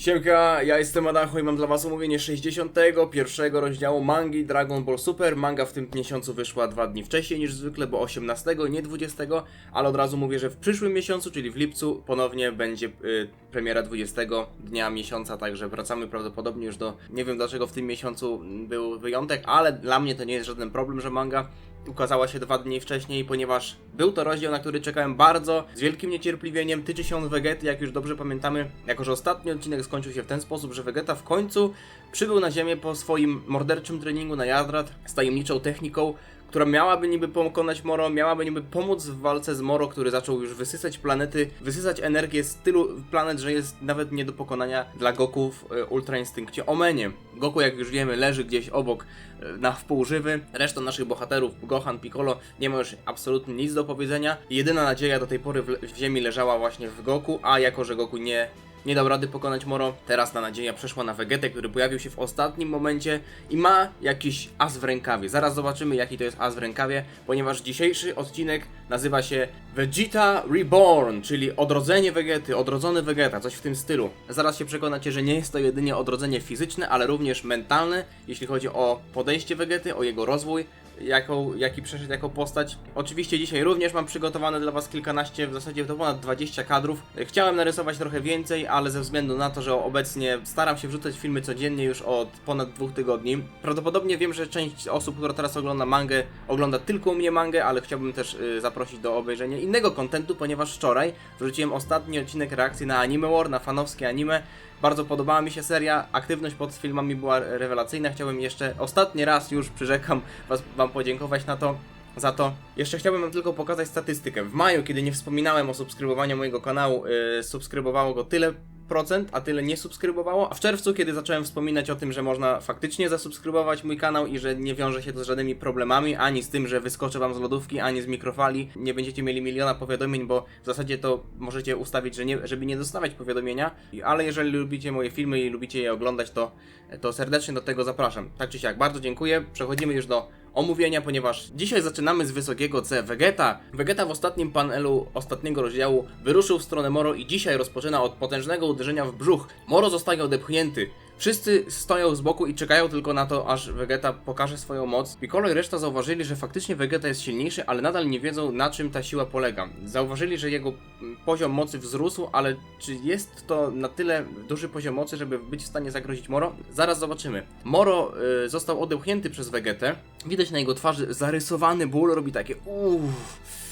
Siemka, ja jestem Adacho i mam dla was omówienie 61 rozdziału mangi Dragon Ball Super. Manga w tym miesiącu wyszła dwa dni wcześniej niż zwykle, bo 18, nie 20, ale od razu mówię, że w przyszłym miesiącu, czyli w lipcu, ponownie będzie y, premiera 20 dnia miesiąca, także wracamy prawdopodobnie już do... Nie wiem dlaczego w tym miesiącu był wyjątek, ale dla mnie to nie jest żaden problem, że manga ukazała się dwa dni wcześniej, ponieważ był to rozdział, na który czekałem bardzo, z wielkim niecierpliwieniem. Tyczy się on Vegety, jak już dobrze pamiętamy, jako że ostatni odcinek skończył się w ten sposób, że Vegeta w końcu przybył na Ziemię po swoim morderczym treningu na Jadrat z tajemniczą techniką, która miałaby niby pokonać Moro, miałaby niby pomóc w walce z Moro, który zaczął już wysysać planety, wysysać energię z tylu planet, że jest nawet nie do pokonania dla Goku w e, Ultra Instynkcie Omenie. Goku, jak już wiemy, leży gdzieś obok e, na wpół żywy. Reszta naszych bohaterów, Gohan, Piccolo, nie ma już absolutnie nic do powiedzenia. Jedyna nadzieja do tej pory w, w ziemi leżała właśnie w Goku, a jako, że Goku nie nie dał rady pokonać Moro. Teraz ta nadzieja przeszła na Vegetę, który pojawił się w ostatnim momencie i ma jakiś as w rękawie. Zaraz zobaczymy, jaki to jest as w rękawie, ponieważ dzisiejszy odcinek nazywa się Vegeta Reborn, czyli odrodzenie Vegety, odrodzony Vegeta, coś w tym stylu. Zaraz się przekonacie, że nie jest to jedynie odrodzenie fizyczne, ale również mentalne, jeśli chodzi o podejście Vegety, o jego rozwój, jaką, jaki przeszedł jako postać. Oczywiście dzisiaj również mam przygotowane dla Was kilkanaście, w zasadzie to ponad 20 kadrów. Chciałem narysować trochę więcej, ale ze względu na to, że obecnie staram się wrzucać filmy codziennie już od ponad dwóch tygodni. Prawdopodobnie wiem, że część osób, która teraz ogląda mangę, ogląda tylko u mnie mangę, ale chciałbym też y, zaprosić do obejrzenia innego kontentu, ponieważ wczoraj wrzuciłem ostatni odcinek reakcji na Anime War, na fanowskie anime. Bardzo podobała mi się seria, aktywność pod filmami była rewelacyjna. Chciałbym jeszcze ostatni raz już przyrzekam was, Wam podziękować na to. Za to jeszcze chciałbym Wam tylko pokazać statystykę. W maju, kiedy nie wspominałem o subskrybowaniu mojego kanału, yy, subskrybowało go tyle a tyle nie subskrybowało. A w czerwcu, kiedy zacząłem wspominać o tym, że można faktycznie zasubskrybować mój kanał i że nie wiąże się to z żadnymi problemami, ani z tym, że wyskoczę wam z lodówki, ani z mikrofali, nie będziecie mieli miliona powiadomień, bo w zasadzie to możecie ustawić, że nie, żeby nie dostawać powiadomienia, ale jeżeli lubicie moje filmy i lubicie je oglądać, to, to serdecznie do tego zapraszam. Tak czy siak, bardzo dziękuję. Przechodzimy już do omówienia, ponieważ dzisiaj zaczynamy z wysokiego C. Vegeta. Vegeta w ostatnim panelu ostatniego rozdziału wyruszył w stronę Moro i dzisiaj rozpoczyna od potężnego uderzenia w brzuch. Moro zostaje odepchnięty. Wszyscy stoją z boku i czekają tylko na to, aż Vegeta pokaże swoją moc. Piccolo i reszta zauważyli, że faktycznie Vegeta jest silniejszy, ale nadal nie wiedzą, na czym ta siła polega. Zauważyli, że jego poziom mocy wzrósł, ale czy jest to na tyle duży poziom mocy, żeby być w stanie zagrozić Moro? Zaraz zobaczymy. Moro y, został odepchnięty przez Vegetę. Widać na jego twarzy zarysowany ból, robi takie uff.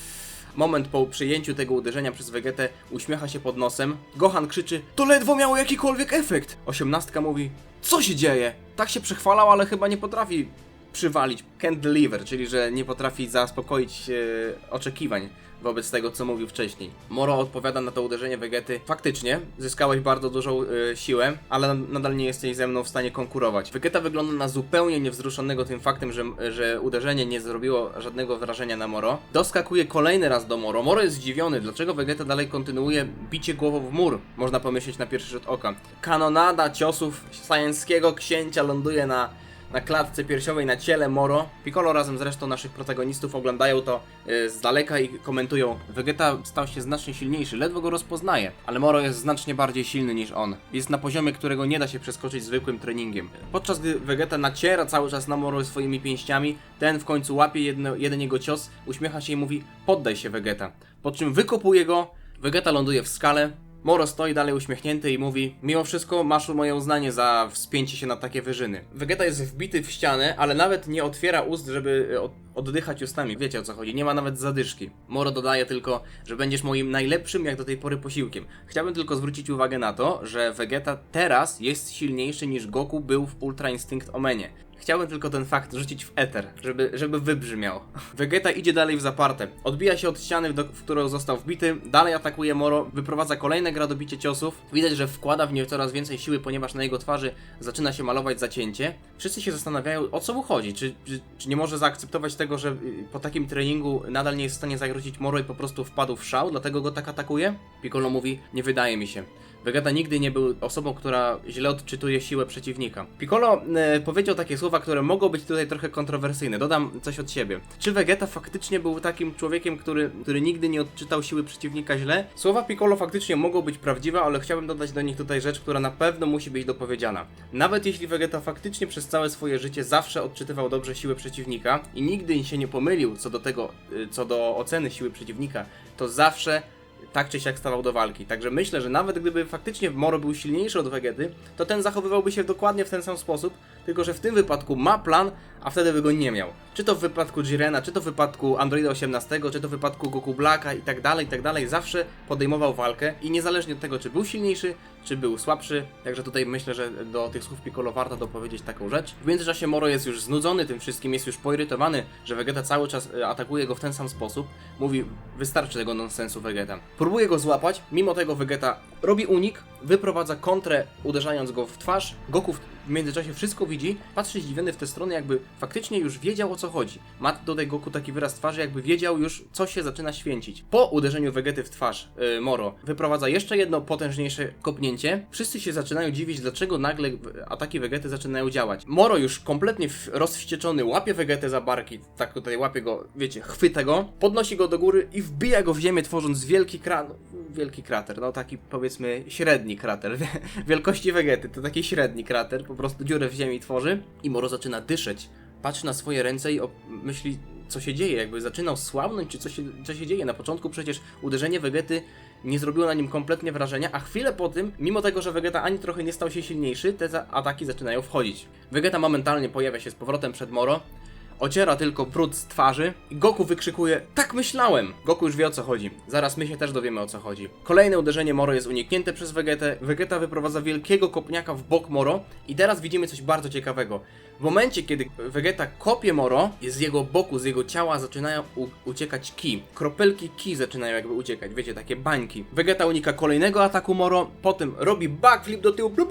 Moment po przyjęciu tego uderzenia przez Vegetę uśmiecha się pod nosem. Gohan krzyczy: To ledwo miało jakikolwiek efekt! Osiemnastka mówi: Co się dzieje? Tak się przechwalał, ale chyba nie potrafi przywalić. Can't deliver, czyli że nie potrafi zaspokoić e, oczekiwań wobec tego, co mówił wcześniej. Moro odpowiada na to uderzenie Vegety. Faktycznie, zyskałeś bardzo dużą e, siłę, ale nadal nie jesteś ze mną w stanie konkurować. Vegeta wygląda na zupełnie niewzruszonego tym faktem, że, że uderzenie nie zrobiło żadnego wrażenia na Moro. Doskakuje kolejny raz do Moro. Moro jest zdziwiony, dlaczego Vegeta dalej kontynuuje bicie głową w mur. Można pomyśleć na pierwszy rzut oka. Kanonada ciosów sajenskiego księcia ląduje na na klatce piersiowej na ciele Moro. Piccolo razem z resztą naszych protagonistów oglądają to y, z daleka i komentują. Vegeta stał się znacznie silniejszy, ledwo go rozpoznaje, ale Moro jest znacznie bardziej silny niż on. Jest na poziomie, którego nie da się przeskoczyć zwykłym treningiem. Podczas gdy Vegeta naciera cały czas na Moro swoimi pięściami, ten w końcu łapie jedno, jeden jego cios, uśmiecha się i mówi poddaj się Vegeta. Po czym wykopuje go, Vegeta ląduje w skale, Moro stoi dalej uśmiechnięty i mówi Mimo wszystko masz moje uznanie za wspięcie się na takie wyżyny. Vegeta jest wbity w ścianę, ale nawet nie otwiera ust, żeby e, od oddychać ustami. Wiecie o co chodzi, nie ma nawet zadyszki. Moro dodaje tylko, że będziesz moim najlepszym jak do tej pory posiłkiem. Chciałbym tylko zwrócić uwagę na to, że Vegeta teraz jest silniejszy niż Goku był w Ultra Instinct Omenie. Chciałbym tylko ten fakt rzucić w eter, żeby, żeby wybrzmiał. Vegeta idzie dalej w zaparte. Odbija się od ściany, w którą został wbity, dalej atakuje Moro, wyprowadza kolejne gradobicie ciosów. Widać, że wkłada w nie coraz więcej siły, ponieważ na jego twarzy zaczyna się malować zacięcie. Wszyscy się zastanawiają, o co mu chodzi. Czy, czy, czy nie może zaakceptować tego, że y, po takim treningu nadal nie jest w stanie zagrozić Moro i po prostu wpadł w szał, dlatego go tak atakuje? Piccolo mówi, nie wydaje mi się. Vegeta nigdy nie był osobą, która źle odczytuje siłę przeciwnika. Piccolo e, powiedział takie słowa, które mogą być tutaj trochę kontrowersyjne. Dodam coś od siebie. Czy Vegeta faktycznie był takim człowiekiem, który, który nigdy nie odczytał siły przeciwnika źle? Słowa Piccolo faktycznie mogą być prawdziwe, ale chciałbym dodać do nich tutaj rzecz, która na pewno musi być dopowiedziana. Nawet jeśli Vegeta faktycznie przez całe swoje życie zawsze odczytywał dobrze siłę przeciwnika i nigdy się nie pomylił co do tego, y, co do oceny siły przeciwnika, to zawsze tak czy siak stawał do walki. Także myślę, że nawet gdyby faktycznie Moro był silniejszy od Vegety, to ten zachowywałby się dokładnie w ten sam sposób, tylko że w tym wypadku ma plan, a wtedy by go nie miał. Czy to w wypadku Jirena, czy to w wypadku Androida 18, czy to w wypadku Goku Blacka i tak dalej, i tak dalej, zawsze podejmował walkę i niezależnie od tego, czy był silniejszy, czy był słabszy, także tutaj myślę, że do tych słów Piccolo warto dopowiedzieć taką rzecz. W międzyczasie Moro jest już znudzony tym wszystkim, jest już poirytowany, że Vegeta cały czas e, atakuje go w ten sam sposób. Mówi, wystarczy tego nonsensu Vegeta. Próbuje go złapać, mimo tego Vegeta robi unik, wyprowadza kontrę, uderzając go w twarz. Goku w międzyczasie wszystko widzi, patrzy zdziwiony w tę stronę, jakby faktycznie już wiedział o co chodzi. Ma tutaj Goku taki wyraz twarzy, jakby wiedział już, co się zaczyna święcić. Po uderzeniu Vegety w twarz, yy, Moro wyprowadza jeszcze jedno potężniejsze kopnięcie. Wszyscy się zaczynają dziwić, dlaczego nagle ataki Vegety zaczynają działać. Moro już kompletnie rozwścieczony łapie Vegetę za barki, tak tutaj łapie go, wiecie, chwyta go, podnosi go do góry i wbija go w ziemię, tworząc wielki kran... Wielki krater, no taki powiedzmy średni krater, wielkości Vegety, to taki średni krater, po prostu dziurę w ziemi tworzy i Moro zaczyna dyszeć. Patrzy na swoje ręce i myśli, co się dzieje, jakby zaczynał słabnąć, czy co się, co się dzieje. Na początku przecież uderzenie Vegety nie zrobiło na nim kompletnie wrażenia, a chwilę po tym, mimo tego, że Vegeta ani trochę nie stał się silniejszy, te ataki zaczynają wchodzić. Vegeta momentalnie pojawia się z powrotem przed Moro, ociera tylko brud z twarzy i Goku wykrzykuje Tak myślałem! Goku już wie o co chodzi. Zaraz my się też dowiemy o co chodzi. Kolejne uderzenie Moro jest uniknięte przez Vegetę. Vegeta wyprowadza wielkiego kopniaka w bok Moro i teraz widzimy coś bardzo ciekawego. W momencie, kiedy Vegeta kopie Moro, z jego boku, z jego ciała zaczynają uciekać ki. Kropelki ki zaczynają jakby uciekać, wiecie, takie bańki. Vegeta unika kolejnego ataku Moro, potem robi backflip do tyłu, blu,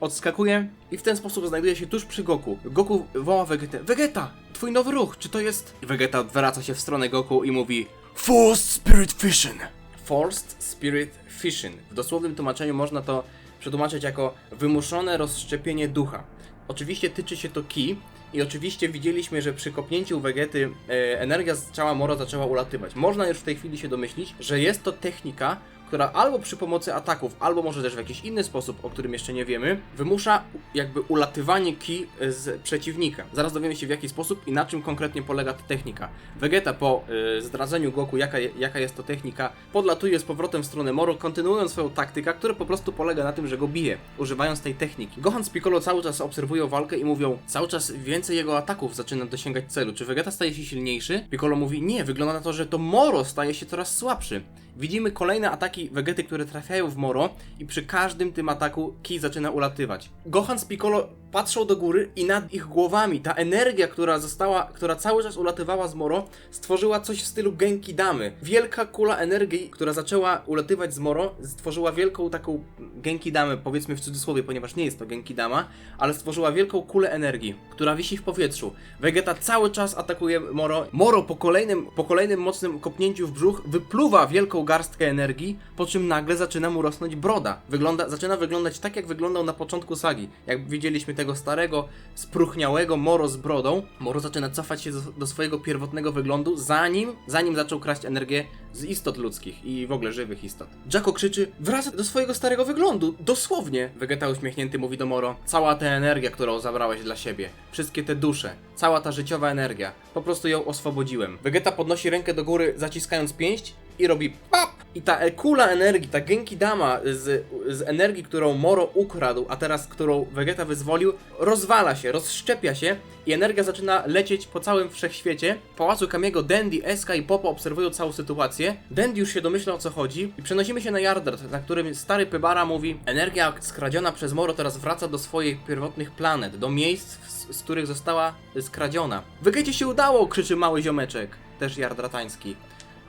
odskakuje i w ten sposób znajduje się tuż przy Goku. Goku woła Vegetę, Vegeta, twój nowy ruch, czy to jest... Vegeta odwraca się w stronę Goku i mówi Forced Spirit Fission. Forced Spirit Fission. W dosłownym tłumaczeniu można to przetłumaczyć jako wymuszone rozszczepienie ducha. Oczywiście tyczy się to ki i oczywiście widzieliśmy, że przy kopnięciu Vegety e, energia z ciała Moro zaczęła ulatywać. Można już w tej chwili się domyślić, że jest to technika, która albo przy pomocy ataków, albo może też w jakiś inny sposób, o którym jeszcze nie wiemy, wymusza jakby ulatywanie ki z przeciwnika. Zaraz dowiemy się w jaki sposób i na czym konkretnie polega ta technika. Vegeta po y, zdradzeniu Goku, jaka, jaka jest to technika, podlatuje z powrotem w stronę Moro, kontynuując swoją taktykę, która po prostu polega na tym, że go bije, używając tej techniki. Gohan z Piccolo cały czas obserwują walkę i mówią, cały czas więcej jego ataków zaczyna dosięgać celu. Czy Vegeta staje się silniejszy? Piccolo mówi, nie, wygląda na to, że to Moro staje się coraz słabszy. Widzimy kolejne ataki Vegety, które trafiają w Moro i przy każdym tym ataku Ki zaczyna ulatywać. Gohan z Piccolo patrzą do góry i nad ich głowami ta energia, która została, która cały czas ulatywała z Moro, stworzyła coś w stylu Genki Damy. Wielka kula energii, która zaczęła ulatywać z Moro, stworzyła wielką taką Genki Damę, powiedzmy w cudzysłowie, ponieważ nie jest to Genki Dama, ale stworzyła wielką kulę energii, która wisi w powietrzu. Vegeta cały czas atakuje Moro. Moro po kolejnym, po kolejnym mocnym kopnięciu w brzuch wypluwa wielką garstkę energii, po czym nagle zaczyna mu rosnąć broda. Wygląda, zaczyna wyglądać tak, jak wyglądał na początku sagi. Jak widzieliśmy tego starego, spruchniałego Moro z brodą, Moro zaczyna cofać się do, do swojego pierwotnego wyglądu, zanim, zanim zaczął kraść energię z istot ludzkich i w ogóle żywych istot. Jacko krzyczy, wraca do swojego starego wyglądu, dosłownie. Vegeta uśmiechnięty mówi do Moro, cała ta energia, którą zabrałeś dla siebie, wszystkie te dusze, cała ta życiowa energia, po prostu ją oswobodziłem. Vegeta podnosi rękę do góry, zaciskając pięść i robi pap! I ta kula energii, ta Genki Dama z, z energii, którą Moro ukradł, a teraz którą Vegeta wyzwolił, rozwala się, rozszczepia się i energia zaczyna lecieć po całym wszechświecie. W pałacu Kamiego Dandy, Eska i Popo obserwują całą sytuację. Dandy już się domyśla o co chodzi i przenosimy się na Yardrat, na którym stary Pybara mówi Energia skradziona przez Moro teraz wraca do swoich pierwotnych planet, do miejsc, z, z których została skradziona. Wegecie się udało, krzyczy mały ziomeczek, też Yardratański.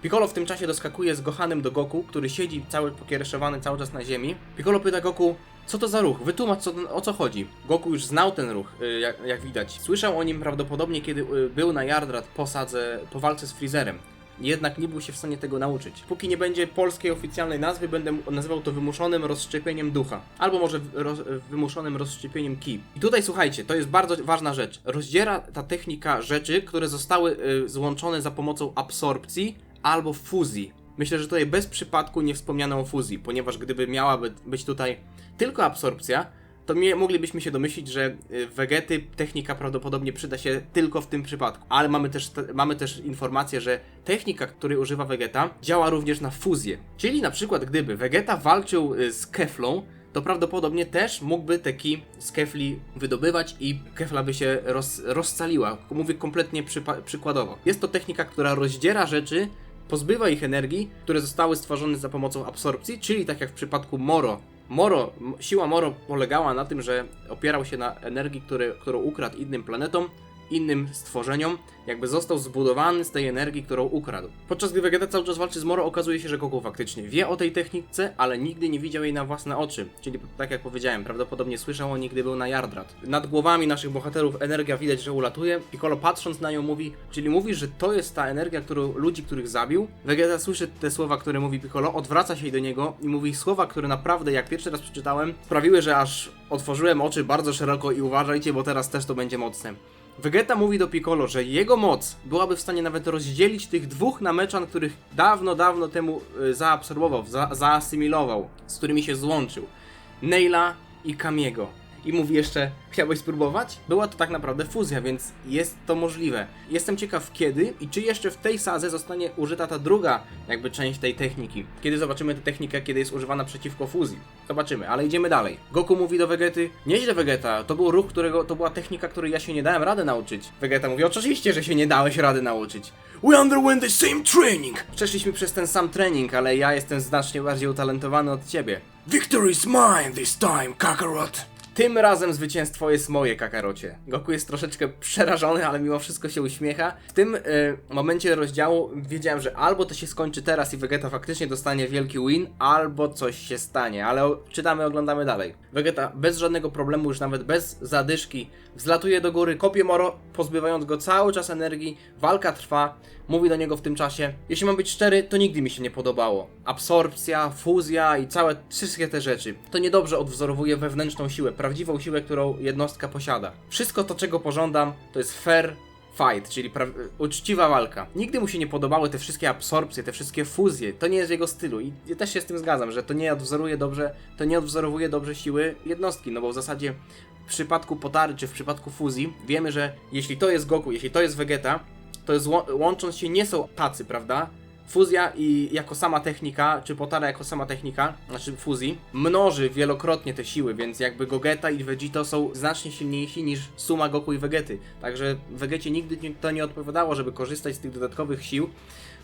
Piccolo w tym czasie doskakuje z Gohanem do Goku, który siedzi cały pokiereszowany cały czas na ziemi. Piccolo pyta Goku, co to za ruch? Wytłumacz co, o co chodzi. Goku już znał ten ruch, y, jak, jak widać. Słyszał o nim prawdopodobnie, kiedy y, był na Yardrat po sadze, po walce z Freezerem. jednak nie był się w stanie tego nauczyć. Póki nie będzie polskiej oficjalnej nazwy, będę nazywał to wymuszonym rozszczepieniem ducha. Albo może roz, wymuszonym rozszczepieniem ki. I tutaj słuchajcie, to jest bardzo ważna rzecz. Rozdziera ta technika rzeczy, które zostały y, złączone za pomocą absorpcji albo fuzji. Myślę, że tutaj bez przypadku nie wspomniano o fuzji, ponieważ gdyby miała by- być tutaj tylko absorpcja, to moglibyśmy się domyślić, że y, Vegety technika prawdopodobnie przyda się tylko w tym przypadku. Ale mamy też, te, mamy też informację, że technika, której używa Vegeta, działa również na fuzję. Czyli na przykład gdyby Vegeta walczył y, z Keflą, to prawdopodobnie też mógłby te ki z kefli wydobywać i kefla by się roz, rozcaliła. Mówię kompletnie przykładowo. Jest to technika, która rozdziera rzeczy, pozbywa ich energii, które zostały stworzone za pomocą absorpcji, czyli tak jak w przypadku Moro. Moro, siła Moro polegała na tym, że opierał się na energii, którą ukradł innym planetom, innym stworzeniom, jakby został zbudowany z tej energii, którą ukradł. Podczas gdy Vegeta cały czas walczy z Moro, okazuje się, że Goku faktycznie wie o tej technice, ale nigdy nie widział jej na własne oczy. Czyli tak jak powiedziałem, prawdopodobnie słyszał o niej, gdy był na Yardrat. Nad głowami naszych bohaterów energia widać, że ulatuje. Piccolo patrząc na nią mówi, czyli mówi, że to jest ta energia, którą ludzi, których zabił. Vegeta słyszy te słowa, które mówi Piccolo, odwraca się do niego i mówi słowa, które naprawdę, jak pierwszy raz przeczytałem, sprawiły, że aż otworzyłem oczy bardzo szeroko i uważajcie, bo teraz też to będzie mocne. Vegeta mówi do Piccolo, że jego moc byłaby w stanie nawet rozdzielić tych dwóch nameczan, których dawno, dawno temu y, zaabsorbował, za, zaasymilował, z którymi się złączył. Neila i Kamiego. I mówi jeszcze, chciałbyś spróbować? Była to tak naprawdę fuzja, więc jest to możliwe. Jestem ciekaw kiedy i czy jeszcze w tej sadze zostanie użyta ta druga jakby część tej techniki. Kiedy zobaczymy tę technikę, kiedy jest używana przeciwko fuzji. Zobaczymy, ale idziemy dalej. Goku mówi do Vegety, nieźle Vegeta, to był ruch, którego, to była technika, której ja się nie dałem rady nauczyć. Vegeta mówi, oczywiście, że się nie dałeś rady nauczyć. We underwent the same training! Przeszliśmy przez ten sam trening, ale ja jestem znacznie bardziej utalentowany od ciebie. Victory is mine this time, Kakarot! Tym razem zwycięstwo jest moje, Kakarocie. Goku jest troszeczkę przerażony, ale mimo wszystko się uśmiecha. W tym y, momencie rozdziału wiedziałem, że albo to się skończy teraz i Vegeta faktycznie dostanie wielki win, albo coś się stanie, ale czytamy, oglądamy dalej. Vegeta bez żadnego problemu, już nawet bez zadyszki, wzlatuje do góry, kopie Moro, pozbywając go cały czas energii, walka trwa, mówi do niego w tym czasie. Jeśli mam być szczery, to nigdy mi się nie podobało. Absorpcja, fuzja i całe, wszystkie te rzeczy. To niedobrze odwzorowuje wewnętrzną siłę, prawdziwą siłę, którą jednostka posiada. Wszystko to, czego pożądam, to jest fair fight, czyli uczciwa walka. Nigdy mu się nie podobały te wszystkie absorpcje, te wszystkie fuzje. To nie jest jego stylu i ja też się z tym zgadzam, że to nie odwzoruje dobrze, to nie odwzorowuje dobrze siły jednostki, no bo w zasadzie w przypadku Potary czy w przypadku fuzji wiemy, że jeśli to jest Goku, jeśli to jest Vegeta, to jest łą- łącząc się nie są tacy, prawda? Fuzja i jako sama technika, czy Potara jako sama technika, znaczy fuzji, mnoży wielokrotnie te siły, więc jakby Gogeta i Vegito są znacznie silniejsi niż suma Goku i Vegety. Także Vegecie nigdy to nie odpowiadało, żeby korzystać z tych dodatkowych sił.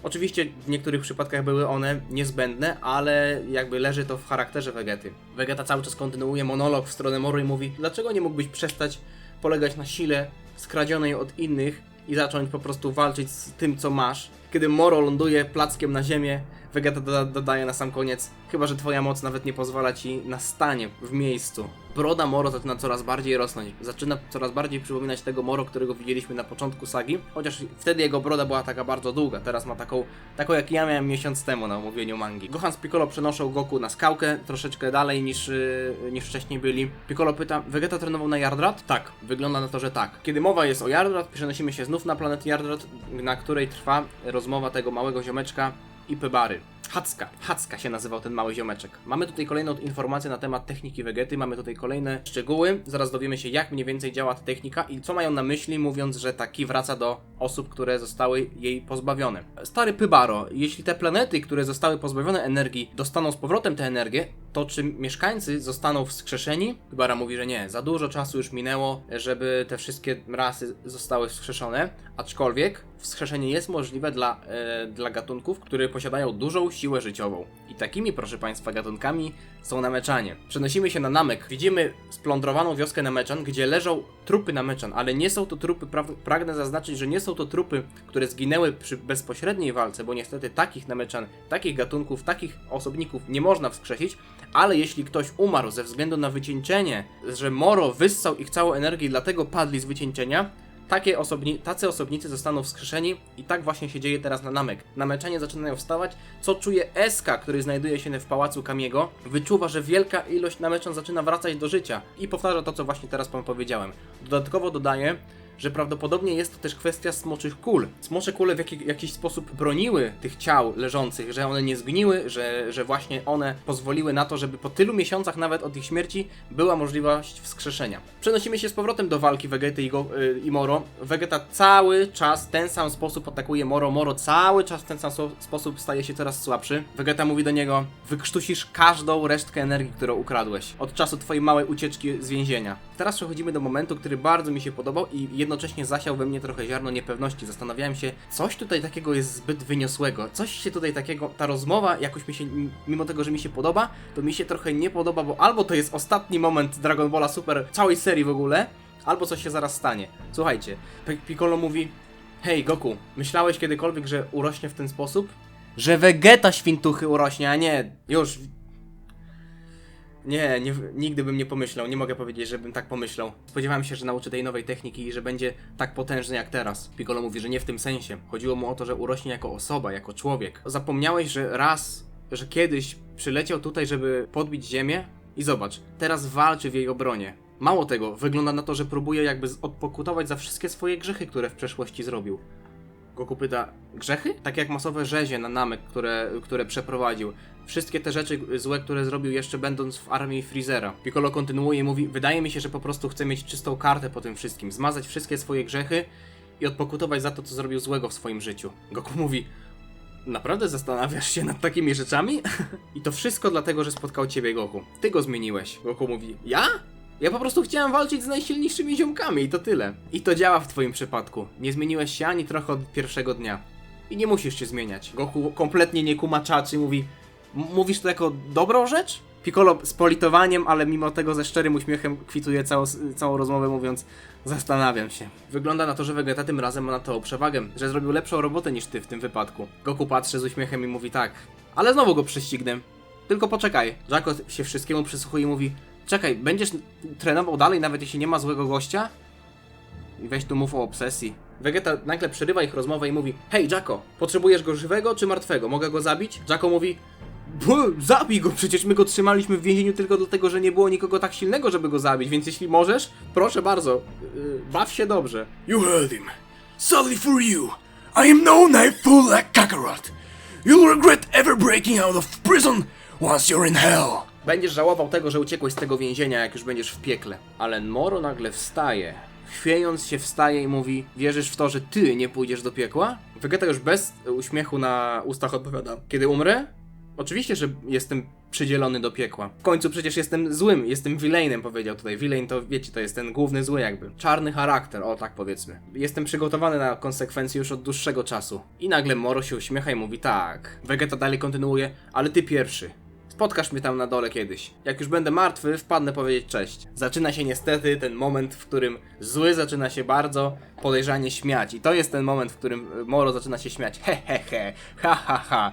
Oczywiście w niektórych przypadkach były one niezbędne, ale jakby leży to w charakterze Vegety. Vegeta cały czas kontynuuje monolog w stronę Moru i mówi, dlaczego nie mógłbyś przestać polegać na sile skradzionej od innych i zacząć po prostu walczyć z tym, co masz. Kiedy Moro ląduje plackiem na ziemię, Vegeta doda dodaje na sam koniec, chyba że twoja moc nawet nie pozwala ci na stanie w miejscu. Broda Moro zaczyna coraz bardziej rosnąć, zaczyna coraz bardziej przypominać tego Moro, którego widzieliśmy na początku sagi, chociaż wtedy jego broda była taka bardzo długa, teraz ma taką, taką jak ja miałem miesiąc temu na omówieniu mangi. Gohan z Piccolo przenoszą Goku na skałkę, troszeczkę dalej niż, yy, niż wcześniej byli. Piccolo pyta, Vegeta trenował na Yardrat? Tak, wygląda na to, że tak. Kiedy mowa jest o Yardrat, przenosimy się znów na planetę Yardrat, na której trwa rozmowa tego małego ziomeczka i Pebary. Hacka. Hacka się nazywał ten mały ziomeczek. Mamy tutaj kolejną informację na temat techniki Vegety, mamy tutaj kolejne szczegóły. Zaraz dowiemy się, jak mniej więcej działa ta technika i co mają na myśli, mówiąc, że taki wraca do osób, które zostały jej pozbawione. Stary Pybaro, jeśli te planety, które zostały pozbawione energii, dostaną z powrotem tę energię, to czy mieszkańcy zostaną wskrzeszeni? Pybara mówi, że nie. Za dużo czasu już minęło, żeby te wszystkie rasy zostały wskrzeszone. Aczkolwiek wskrzeszenie jest możliwe dla, e, dla gatunków, które posiadają dużą siłę życiową. I takimi, proszę Państwa, gatunkami są nameczanie. Przenosimy się na Namek. Widzimy splądrowaną wioskę Nameczan, gdzie leżą trupy Nameczan, ale nie są to trupy, pra- pragnę zaznaczyć, że nie są to trupy, które zginęły przy bezpośredniej walce, bo niestety takich Nameczan, takich gatunków, takich osobników nie można wskrzesić, ale jeśli ktoś umarł ze względu na wycieńczenie, że Moro wyssał ich całą energię i dlatego padli z wycieńczenia, Takie osobni tacy osobnicy zostaną wskrzeszeni i tak właśnie się dzieje teraz na Namek. Nameczanie zaczynają wstawać, co czuje Eska, który znajduje się w pałacu Kamiego. Wyczuwa, że wielka ilość nameczan zaczyna wracać do życia i powtarza to, co właśnie teraz wam powiedziałem. Dodatkowo dodaje, że prawdopodobnie jest to też kwestia smoczych kul. Smocze kule w jaki, jakiś sposób broniły tych ciał leżących, że one nie zgniły, że, że właśnie one pozwoliły na to, żeby po tylu miesiącach nawet od ich śmierci była możliwość wskrzeszenia. Przenosimy się z powrotem do walki Vegety i, Go, y, i Moro. Vegeta cały czas w ten sam sposób atakuje Moro. Moro cały czas w ten sam so- sposób staje się coraz słabszy. Vegeta mówi do niego: Wykrztusisz każdą resztkę energii, którą ukradłeś od czasu twojej małej ucieczki z więzienia. Teraz przechodzimy do momentu, który bardzo mi się podobał i jednocześnie zasiał we mnie trochę ziarno niepewności. Zastanawiałem się, coś tutaj takiego jest zbyt wyniosłego. Coś się tutaj takiego, ta rozmowa jakoś mi się, mimo tego, że mi się podoba, to mi się trochę nie podoba, bo albo to jest ostatni moment Dragon Balla Super całej serii w ogóle, albo coś się zaraz stanie. Słuchajcie, Piccolo mówi: Hej Goku, myślałeś kiedykolwiek, że urośnie w ten sposób? Że Vegeta świntuchy urośnie, a nie, już. Nie, nie, nigdy bym nie pomyślał, nie mogę powiedzieć, żebym tak pomyślał. Spodziewałem się, że nauczy tej nowej techniki i że będzie tak potężny jak teraz. Piccolo mówi, że nie w tym sensie. Chodziło mu o to, że urośnie jako osoba, jako człowiek. Zapomniałeś, że raz, że kiedyś przyleciał tutaj, żeby podbić ziemię? I zobacz, teraz walczy w jej obronie. Mało tego, wygląda na to, że próbuje jakby odpokutować za wszystkie swoje grzechy, które w przeszłości zrobił. Goku pyta, grzechy? Tak jak masowe rzezie na Namek, które, które przeprowadził. Wszystkie te rzeczy złe, które zrobił jeszcze będąc w armii Freezera. Piccolo kontynuuje i mówi, wydaje mi się, że po prostu chce mieć czystą kartę po tym wszystkim, zmazać wszystkie swoje grzechy i odpokutować za to, co zrobił złego w swoim życiu. Goku mówi, naprawdę zastanawiasz się nad takimi rzeczami? I to wszystko dlatego, że spotkał ciebie Goku. Ty go zmieniłeś. Goku mówi, ja? Ja po prostu chciałem walczyć z najsilniejszymi ziomkami i to tyle. I to działa w twoim przypadku. Nie zmieniłeś się ani trochę od pierwszego dnia. I nie musisz się zmieniać. Goku kompletnie nie kuma czaczy, mówi "M- Mówisz to jako dobrą rzecz? Piccolo z politowaniem, ale mimo tego ze szczerym uśmiechem kwituje całą, całą rozmowę mówiąc Zastanawiam się. Wygląda na to, że Vegeta tym razem ma na to przewagę, że zrobił lepszą robotę niż ty w tym wypadku. Goku patrzy z uśmiechem i mówi tak. Ale znowu go prześcignę. Tylko poczekaj. Jacko się wszystkiemu przysłuchuje i mówi Czekaj, będziesz trenował dalej nawet jeśli nie ma złego gościa? I weź tu mów o obsesji. Vegeta nagle przerywa ich rozmowę i mówi Hej Jacko, potrzebujesz go żywego czy martwego? Mogę go zabić? Jacko mówi "Bu, Zabij go, przecież my go trzymaliśmy w więzieniu tylko dlatego, że nie było nikogo tak silnego, żeby go zabić, więc jeśli możesz, proszę bardzo, yy, baw się dobrze. You heard him. Sadly for you, I am no knife full like Kakarot. You'll regret ever breaking out of prison once you're in hell. Będziesz żałował tego, że uciekłeś z tego więzienia, jak już będziesz w piekle. Ale Moro nagle wstaje. Chwiejąc się wstaje i mówi, wierzysz w to, że ty nie pójdziesz do piekła? Vegeta już bez uśmiechu na ustach odpowiada, kiedy umrę? Oczywiście, że jestem przydzielony do piekła. W końcu przecież jestem złym, jestem villainem, powiedział tutaj. Villain to, wiecie, to jest ten główny zły jakby. Czarny charakter, o tak powiedzmy. Jestem przygotowany na konsekwencje już od dłuższego czasu. I nagle Moro się uśmiecha i mówi tak. Vegeta dalej kontynuuje, ale ty pierwszy. Spotkasz mnie tam na dole kiedyś. Jak już będę martwy, wpadnę powiedzieć cześć. Zaczyna się niestety ten moment, w którym zły zaczyna się bardzo podejrzanie śmiać. I to jest ten moment, w którym Moro zaczyna się śmiać. He he he, ha ha ha.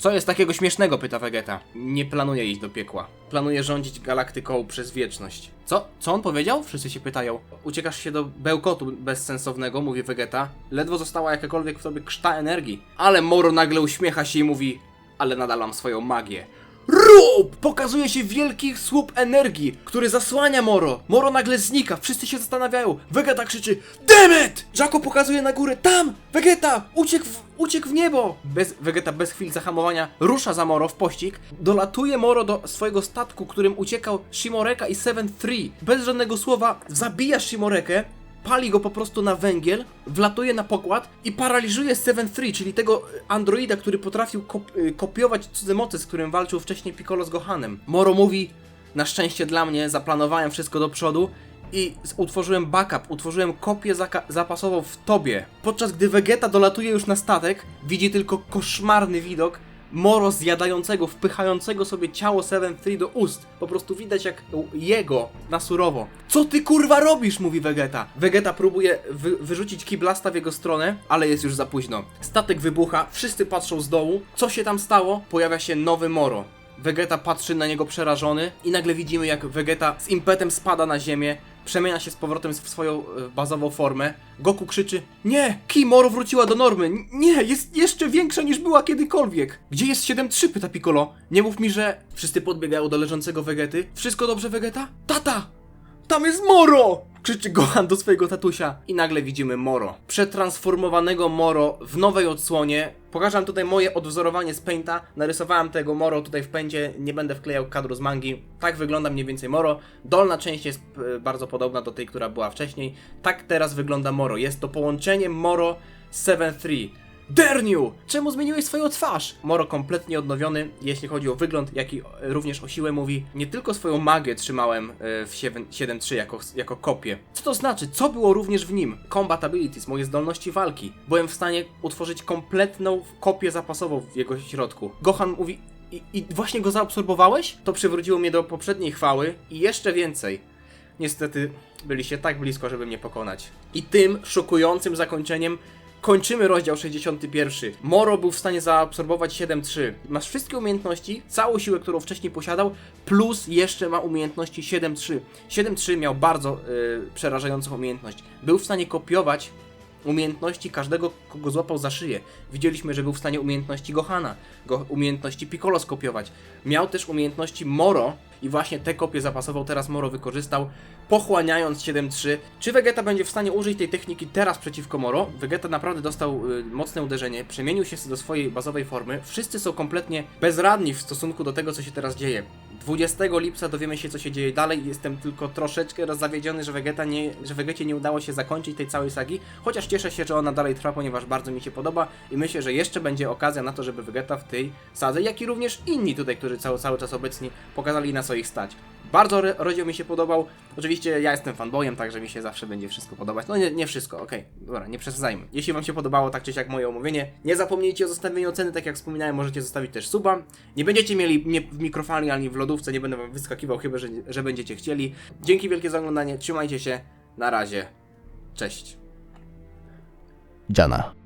Co jest takiego śmiesznego? pyta Vegeta. Nie planuję iść do piekła. Planuję rządzić galaktyką przez wieczność. Co? Co on powiedział? Wszyscy się pytają. Uciekasz się do bełkotu bezsensownego, mówi Vegeta. Ledwo została jakakolwiek w tobie krzta energii. Ale Moro nagle uśmiecha się i mówi ale nadal mam swoją magię. Rób! Pokazuje się wielki słup energii, który zasłania Moro. Moro nagle znika, wszyscy się zastanawiają. Vegeta krzyczy Damn it! Jacko pokazuje na górę, tam! Vegeta! Uciekł w, uciekł w niebo! Bez, Vegeta bez chwili zahamowania rusza za Moro w pościg. Dolatuje Moro do swojego statku, którym uciekał Shimoreka i Seven Three. Bez żadnego słowa zabija Shimorekę, pali go po prostu na węgiel, wlatuje na pokład i paraliżuje Seven Three, czyli tego androida, który potrafił kop y, kopiować cudze mocy, z którym walczył wcześniej Piccolo z Gohanem. Moro mówi, na szczęście dla mnie, zaplanowałem wszystko do przodu i utworzyłem backup, utworzyłem kopię zapasową w tobie. Podczas gdy Vegeta dolatuje już na statek, widzi tylko koszmarny widok, Moro zjadającego, wpychającego sobie ciało Seven Three do ust. Po prostu widać jak jego na surowo. Co ty kurwa robisz? mówi Vegeta. Vegeta próbuje wy wyrzucić kiblasta w jego stronę, ale jest już za późno. Statek wybucha, wszyscy patrzą z dołu. Co się tam stało? Pojawia się nowy Moro. Vegeta patrzy na niego przerażony i nagle widzimy jak Vegeta z impetem spada na ziemię, przemienia się z powrotem w swoją e, bazową formę. Goku krzyczy: Nie! Ki Moro wróciła do normy! Nie! Jest jeszcze większa niż była kiedykolwiek! Gdzie jest 7-3? pyta Piccolo. Nie mów mi, że. Wszyscy podbiegają do leżącego Vegety. Wszystko dobrze, Vegeta? Tata! Tam jest Moro! Krzyczy Gohan do swojego tatusia i nagle widzimy Moro. Przetransformowanego Moro w nowej odsłonie. Pokażę wam tutaj moje odwzorowanie z Painta. Narysowałem tego Moro tutaj w pędzie, nie będę wklejał kadru z mangi. Tak wygląda mniej więcej Moro. Dolna część jest e, bardzo podobna do tej, która była wcześniej. Tak teraz wygląda Moro. Jest to połączenie Moro z 7-3. Derniu! Czemu zmieniłeś swoją twarz? Moro kompletnie odnowiony, jeśli chodzi o wygląd, jak i również o siłę mówi. Nie tylko swoją magę trzymałem e, w 7 7.3 jako, jako kopię. Co to znaczy? Co było również w nim? Combat abilities, moje zdolności walki. Byłem w stanie utworzyć kompletną kopię zapasową w jego środku. Gohan mówi, i, i właśnie go zaabsorbowałeś? To przywróciło mnie do poprzedniej chwały i jeszcze więcej. Niestety byliście tak blisko, żeby mnie pokonać. I tym szokującym zakończeniem kończymy rozdział 61. Moro był w stanie zaabsorbować 7-3. Masz wszystkie umiejętności, całą siłę, którą wcześniej posiadał, plus jeszcze ma umiejętności 7-3. 7-3 miał bardzo y, przerażającą umiejętność. Był w stanie kopiować umiejętności każdego, kogo złapał za szyję. Widzieliśmy, że był w stanie umiejętności Gohana, go, umiejętności Piccolo skopiować. Miał też umiejętności Moro i właśnie te kopie zapasował teraz Moro wykorzystał, pochłaniając 7-3. Czy Vegeta będzie w stanie użyć tej techniki teraz przeciwko Moro? Vegeta naprawdę dostał y, mocne uderzenie, przemienił się do swojej bazowej formy. Wszyscy są kompletnie bezradni w stosunku do tego, co się teraz dzieje. 20 lipca dowiemy się, co się dzieje dalej. Jestem tylko troszeczkę zawiedziony, że, Vegeta nie, że Vegecie nie udało się zakończyć tej całej sagi, chociaż cieszę się, że ona dalej trwa, ponieważ bardzo mi się podoba i myślę, że jeszcze będzie okazja na to, żeby Vegeta w tej sadze, jak i również inni tutaj, którzy cały, cały czas obecni, pokazali na co ich stać. Bardzo rozdział mi się podobał. Oczywiście ja jestem fanboyem, także mi się zawsze będzie wszystko podobać. No nie, nie wszystko, okej, dobra, nie przesadzajmy. Jeśli wam się podobało tak czy siak moje omówienie, nie zapomnijcie o zostawieniu oceny, tak jak wspominałem, możecie zostawić też suba. Nie będziecie mieli mnie w mikrofali ani w lodówce, nie będę wam wyskakiwał, chyba że, że będziecie chcieli. Dzięki wielkie za oglądanie, trzymajcie się, na razie, cześć. Jana.